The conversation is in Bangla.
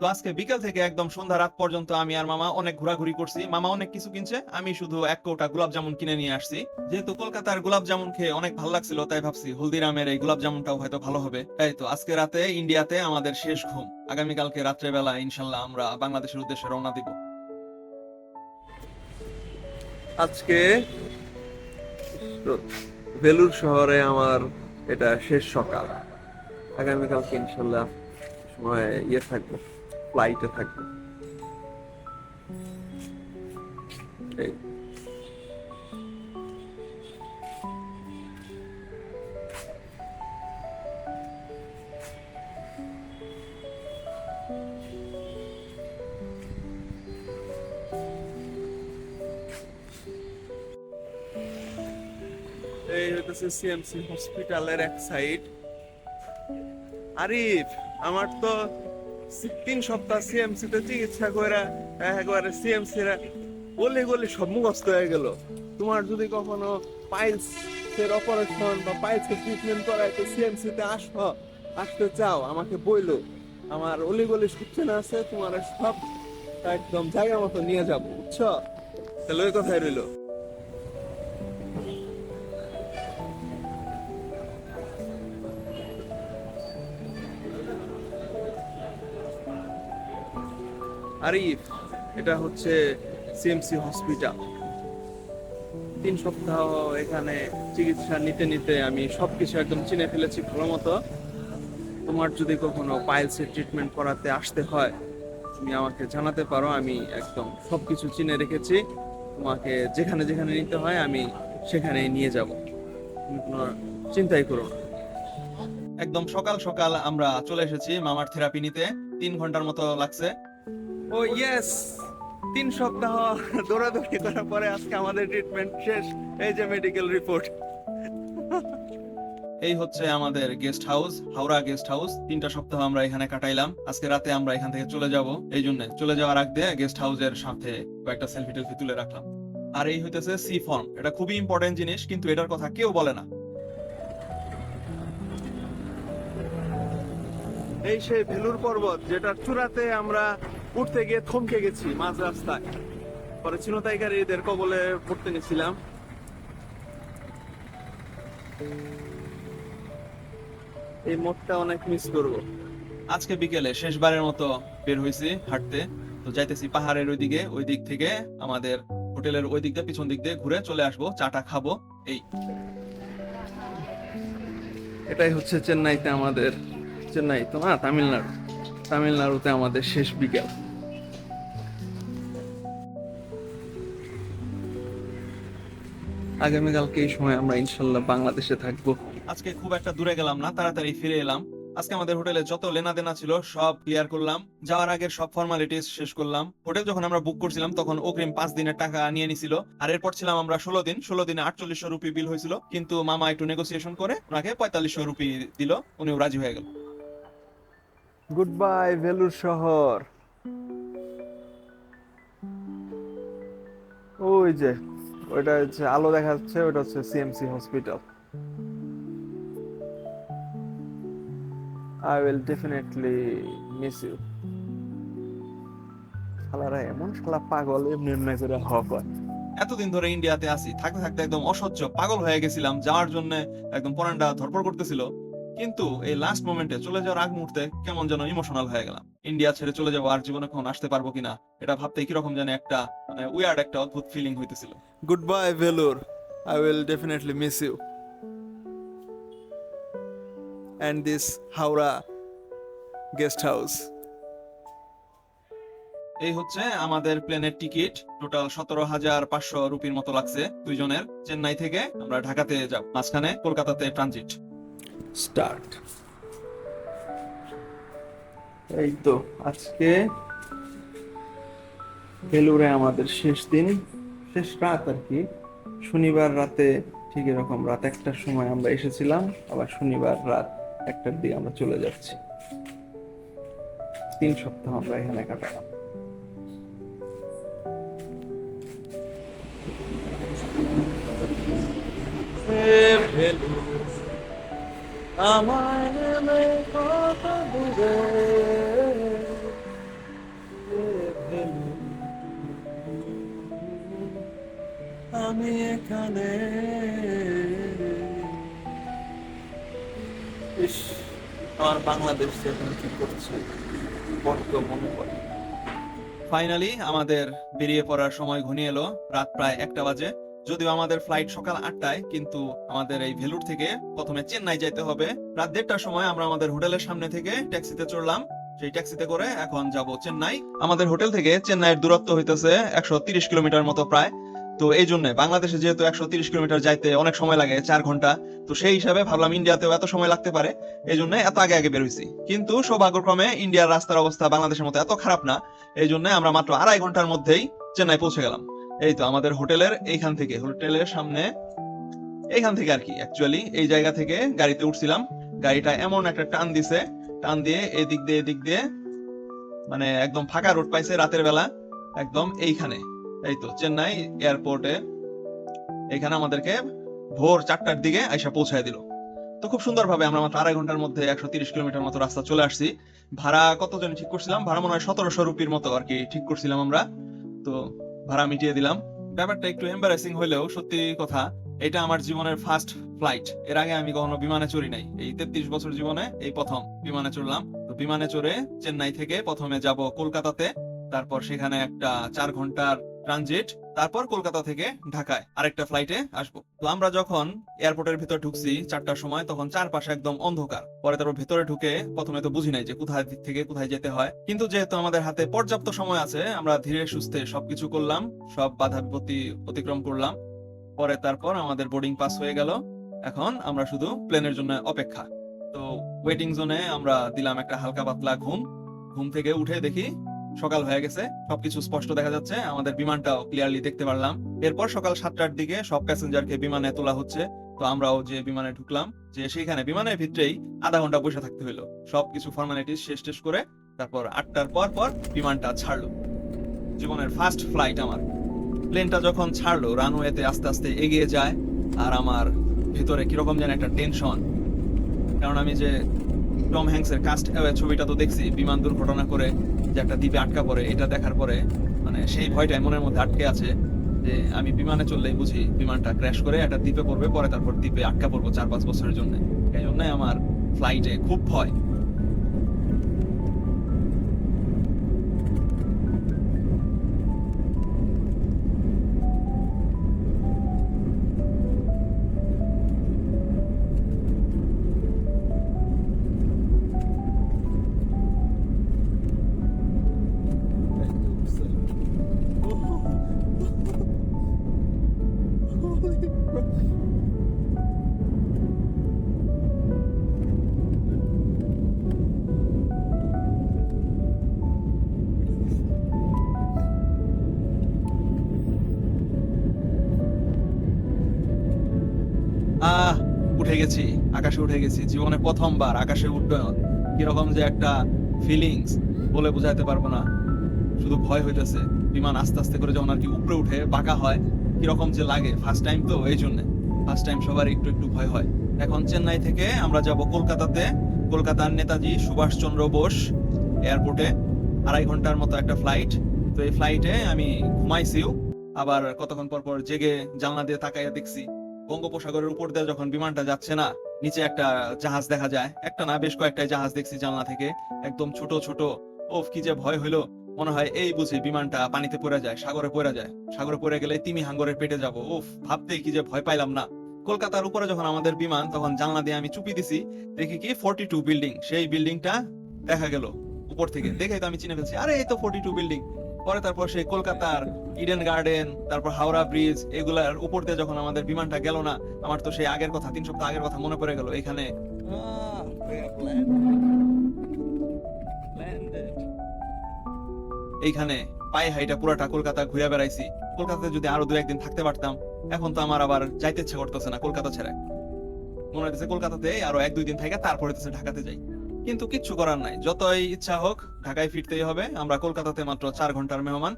তো আজকে বিকেল থেকে একদম সন্ধ্যা রাত পর্যন্ত আমি আর মামা অনেক ঘোরাঘুরি করছি। মামা অনেক কিছু কিনছে। আমি শুধু এক কৌটা গোলাপ জামুন কিনে নিয়ে আসছি। যেহেতু কলকাতার গোলাপ জামুন খেয়ে অনেক ভালো লাগছিল, তাই ভাবছি হলদিরামের এই গোলাপ জামুনটাও হয়তো ভালো হবে। তাই তো আজকে রাতে ইন্ডিয়াতে আমাদের শেষ ঘুম। আগামীকালকে রাত্রেবেলা ইনশাল্লাহ আমরা বাংলাদেশের উদ্দেশ্যে রওনা দিব। আজকে ভেলুর শহরে আমার এটা শেষ সকাল। আগামীকালকে ইনশাল্লাহ সময় ইয়ে থাকব। ফ্লাইটে থাকব। এই। হইতেছে সিএমসি হসপিটালের এক সাইড আরিফ আমার তো তিন সপ্তাহ সিএমসি তে চিকিৎসা করে একবারে সিএমসি রা গলি গলি সব মুখস্থ হয়ে গেল। তোমার যদি কখনো পাইলস এর অপারেশন বা পাইলস এর ট্রিটমেন্ট করাইতে সিএমসি তে আসো, আসতে চাও, আমাকে বইলো। আমার অলি গলি সূচনা আছে, তোমার সব একদম জায়গা মতো নিয়ে যাব, বুঝছ? তাহলে ওই কথাই রইল। আরিফ, এটা হচ্ছে সিএমসি হসপিটাল তিন সপ্তাহ এখানে চিকিৎসা নিতে নিতে আমি সবকিছু একদম চিনে ফেলেছি ভালো মতো। তোমার যদি কখনো পাইলসের ট্রিটমেন্ট করাতে আসতে হয়, তুমি আমাকে জানাতে পারো, আমি একদম সবকিছু চিনে রেখেছি। তোমাকে যেখানে যেখানে নিতে হয়, আমি সেখানে নিয়ে যাব। তুমি কোনো চিন্তাই করো না। একদম সকাল সকাল আমরা চলে এসেছি মামার থেরাপি নিতে। তিন ঘণ্টার মতো লাগছে। ও ইয়েস তিন সপ্তাহ দৌড়াদৌড়ি করার পরে আজকে আমাদের ট্রিটমেন্ট শেষ। এই যে মেডিকেল রিপোর্ট এই হচ্ছে আমাদের guest house Howrah guest house তিনটা সপ্তাহ আমরা এখানে কাটাইলাম। আজকে রাতে আমরা এখান থেকে চলে যাব। এই জন্য চলে যাওয়ার আগ দিয়ে গেস্ট হাউসের সাথে কয়েকটা সেলফি টেলফি তুলে রাখলাম। আর এই হইতেছে সি ফর্ম এটা খুবই ইম্পর্টেন্ট জিনিস কিন্তু এটার কথা কেউ বলে না। এই সেই ভেলুর পর্বত যেটার চূড়াতে আমরা উঠতে গিয়ে থমকে গেছি মাঝ রাস্তায়। পরে চিনতাইকারীদের কবলে পড়তে গেছিলাম। এই মোড়টা অনেক মিস করব। আজকে বিকেলে শেষবারের মতো বের হয়েছি হাঁটতে। তো যাইতেছি পাহাড়ের ওই দিকে ওই দিক থেকে আমাদের হোটেলের ওই দিক দিয়ে পিছন দিক দিয়ে ঘুরে চলে আসব, চাটা খাব, এই। এটাই হচ্ছে চেন্নাইতে আমাদের, চেন্নাই তো না, তামিলনাড়ু। তামিলনাড়ুতে আমাদের শেষ বিকেল। আগামীকালকে এই সময় আমরা ইনশাল্লাহ বাংলাদেশে থাকব। আজকে খুব একটা দূরে গেলাম না, তাড়াতাড়ি ফিরে এলাম। আজকে আমাদের হোটেলে যত লেনা দেনা ছিল, সব ক্লিয়ার করলাম। যাওয়ার আগের সব ফর্মালিটিস শেষ করলাম। হোটেল যখন আমরা বুক করছিলাম, তখন অগ্রিম পাঁচ দিনের টাকা নিয়ে নিছিল। আর এরপর ছিলাম আমরা ষোলো দিন। ষোলো দিনে আটচল্লিশশো রুপি বিল হয়েছিল। কিন্তু মামা একটু নেগোসিয়েশন করে, ওনাকে পঁয়তাল্লিশশো রুপি দিল। উনিও রাজি হয়ে গেল। গুড বাই ভেলুর শহর ওই যে, ওইটা হচ্ছে, আলো দেখা যাচ্ছে ওটা হচ্ছে CMC hospital I will definitely miss you শালারা এমন শালা পাগল, এমনি এমনি করে হক হয়। এতদিন ধরে ইন্ডিয়াতে আছি, থাকতে থাকতে একদম অসহ্য, পাগল হয়ে গেছিলাম, যাওয়ার জন্য একদম পরানটা ধরপড় করতেছিল। কিন্তু এই লাস্ট মোমেন্টে চলে যাওয়ার আগ মুহূর্তে কেমন যেন ইমোশনাল হয়ে গেলাম। ইন্ডিয়া ছেড়ে চলে যাব আর জীবনে কখন আসতে পারব কিনা এটা ভাবতে কীরকম জানি একটা মানে উইয়ার্ড একটা অদ্ভুত ফিলিং হইতেছিল। Good bye Vellore I will definitely miss you and this Howrah guest house এই হচ্ছে আমাদের প্লেনের টিকিট টোটাল সতেরো হাজার পাঁচশো রুপির মতো লাগছে দুইজনের। চেন্নাই থেকে আমরা ঢাকাতে যাব মাঝখানে কলকাতাতে ট্রানজিট স্টার্ট। এই তো আজকে ভেলুরে আমাদের শেষ দিন শেষ রাত আর কি। শনিবার রাতে ঠিক এরকম রাত একটার সময় আমরা এসেছিলাম আবার শনিবার রাত একটার দিকে আমরা চলে যাচ্ছি। তিন সপ্তাহ আমরা এখানে কাটালাম। আমার নামে কত আমি এখানে ইস আমার বাংলাদেশ এখন কি করছে বড্ড পড়ে ফাইনালি আমাদের বেরিয়ে পড়ার সময় ঘনিয়ে এলো। রাত প্রায় একটা বাজে। যদিও আমাদের ফ্লাইট সকাল আটটায়, কিন্তু আমাদের এই ভেলুর থেকে প্রথমে চেন্নাই যেতে হবে। রাত দেড়টার সময় আমরা আমাদের হোটেলের সামনে থেকে ট্যাক্সিতে চড়লাম। সেই ট্যাক্সিতে করে এখন যাব চেন্নাই। আমাদের হোটেল থেকে চেন্নাইয়ের দূরত্ব হইতেছে একশো তিরিশ কিলোমিটার মতো প্রায়। তো এই জন্য বাংলাদেশে যেহেতু একশো তিরিশ কিলোমিটার যাইতে অনেক সময় লাগে, চার ঘণ্টা, তো সেই হিসাবে ভাবলাম ইন্ডিয়াতেও এত সময় লাগতে পারে। এই জন্য এত আগে আগে বের হয়েছি কিন্তু সৌভাগ্যক্রমে ইন্ডিয়ার রাস্তার অবস্থা বাংলাদেশের মতো এত খারাপ না। এই জন্য আমরা মাত্র আড়াই ঘণ্টার মধ্যেই চেন্নাই পৌঁছে গেলাম। এই তো আমাদের হোটেলের এইখান থেকে, হোটেলের সামনে এইখান থেকে আর কি অ্যাকচুয়ালি এই জায়গা থেকে গাড়িতে উঠছিলাম। গাড়িটা এমন একটা টান দিছে, টান দিয়ে এদিক দিয়ে এদিক দিয়ে মানে একদম ফাঁকা রোড পাইছে রাতের বেলা, একদম এইখানে। এই তো চেন্নাই এয়ারপোর্টে এখানে আমাদেরকে ভোর চারটার দিকে আইসা পৌঁছায় দিল। তো খুব সুন্দরভাবে আমরা মাত্র আড়াই ঘণ্টার মধ্যে একশো তিরিশ কিলোমিটার মতো রাস্তা চলে আসছি। ভাড়া কতজন ঠিক করছিলাম? ভাড়া মনে হয় সতেরোশো রুপির মতো আর কি ঠিক করছিলাম আমরা। তো ভাড়া মিটিয়ে দিলাম। ব্যাপারটা একটু এম্বারেসিং হলেও সত্যি কথা, এটা আমার জীবনের ফার্স্ট ফ্লাইট এর আগে আমি কখনো বিমানে চড়ি নাই। এই তেত্রিশ বছর জীবনে এই প্রথম বিমানে চড়লাম। তো বিমানে চড়ে চেন্নাই থেকে প্রথমে যাব কলকাতাতে। তারপর সেখানে একটা চার ঘণ্টার ট্রানজিট, তারপর কলকাতা থেকে ঢাকায় আরেকটা ফ্লাইটে আসব। তো আমরা যখন এয়ারপোর্টের ভিতর ঢুকছি চারটার সময়, তখন চারপাশে একদম অন্ধকার। পরে তারপর ভেতরে ঢুকে প্রথমে তো বুঝি নাই যে কোথায় থেকে কোথায় যেতে হয়। কিন্তু যেহেতু আমাদের হাতে পর্যাপ্ত সময় আছে, আমরা ধীরে সুস্থে সবকিছু করলাম, সব বাধা বিপত্তি অতিক্রম করলাম। পরে তারপর আমাদের বোর্ডিং পাস হয়ে গেল। এখন আমরা শুধু প্লেনের জন্য অপেক্ষা। তো ওয়েটিং জোনে আমরা দিলাম একটা হালকা পাতলা ঘুম। ঘুম থেকে উঠে দেখি সকাল হয়ে গেছে, সবকিছু স্পষ্ট দেখা যাচ্ছে, আমাদের বিমানটাও ক্লিয়ারলি দেখতে পারলাম। এরপর সকাল সাতটার দিকে সব প্যাসেঞ্জারকে বিমানে তোলা হচ্ছে, তো আমরাও যে বিমানে ঢুকলাম, যে সেইখানে বিমানের ভিতরেই আধা ঘণ্টা বসে থাকতে হলো সবকিছু ফর্মালিটিস শেষ টেস করে তারপর আটটার পর পর বিমানটা ছাড়লো। জীবনের ফার্স্ট ফ্লাইট আমার। প্লেনটা যখন ছাড়লো রানওয়েতে আস্তে আস্তে এগিয়ে যায়, আর আমার ভিতরে কীরকম যেন একটা টেনশন কারণ আমি যে টম হ্যাংসের কাস্ট ছবিটা তো দেখছি, বিমান দুর্ঘটনা করে যে একটা দ্বীপে আটকা পড়ে, এটা দেখার পরে মানে সেই ভয়টাই মনের মধ্যে আটকে আছে যে আমি বিমানে চললেই বুঝি বিমানটা ক্র্যাশ করে একটা দ্বীপে পড়বে, পরে তারপর দ্বীপে আটকা পড়ব চার পাঁচ বছরের জন্য। এই জন্যই আমার ফ্লাইটে খুব ভয়। আহ, উঠে গেছি, আকাশে উঠে গেছি। জীবনে প্রথমবার আকাশে উড্ডয়ন কীরকম যে একটা ফিলিংস বলে বোঝাতে পারব না। শুধু ভয় হইতেছে, বিমান আস্তে আস্তে করে যখন আর কি উপরে উঠে বাঁকা হয়, কীরকম যে লাগে। ফার্স্ট টাইম তো, এই জন্য। ফার্স্ট টাইম সবার একটু একটু ভয় হয়। এখন চেন্নাই থেকে আমরা যাব কলকাতাতে। কলকাতার নেতাজি সুভাষচন্দ্র বোস এয়ারপোর্টে। আড়াই ঘণ্টার মতো একটা ফ্লাইট তো এই ফ্লাইটে আমি ঘুমাইছিও। আবার কতক্ষণ পর পর জেগে জানলা দিয়ে তাকাইয়া দেখছি। বঙ্গোপসাগরের উপর দিয়ে যখন বিমানটা যাচ্ছে না, নিচে একটা জাহাজ দেখা যায়। একটা না, বেশ কয়েকটা জাহাজ দেখছি জানলা থেকে। একদম ছোট ছোট। ওফ, কি যে ভয় হইল। মনে হয় এই বুঝি বিমানটা পানিতে পড়ে যায়, সাগরে পড়ে যায়। সাগরে পড়ে গেলে তিমি হাঙ্গরের পেটে যাব। উফ ভাবতে কি যে ভয় পাইলাম না। কলকাতার উপরে যখন আমাদের বিমান, তখন জানলা দিয়ে আমি চুপি দিছি। দেখি কি ফোর্টি টু বিল্ডিং সেই বিল্ডিংটা দেখা গেল উপর থেকে। দেখে তো আমি চিনে ফেলছি, আরে, এই তো ফোর্টি টু বিল্ডিং পরে তারপর সেই কলকাতার ইডেন গার্ডেন তারপর হাওড়া ব্রিজ, এগুলার উপর দিয়ে যখন আমাদের বিমানটা গেল না, আমার তো সেই আগের কথা, তিন সপ্তাহ আগের কথা মনে পড়ে গেল এখানে. এইখানে পায়ে হাইটা পুরাটা কলকাতা ঘুরে বেড়াইছি। কলকাতাতে যদি আরও দু একদিন থাকতে পারতাম, এখন তো আমার আবার যাইতে ইচ্ছা করতেছে না কলকাতা ছেড়ে। মনে হইতেছে কলকাতাতে আরও এক দুই দিন থেকে তারপরে ঢাকাতে যাই। কিন্তু কিচ্ছু করার নাই। যতই ইচ্ছা হোক, ঢাকায় ফিরতেই হবে। আমরা কলকাতাতে মাত্র চার ঘণ্টার মেহমান।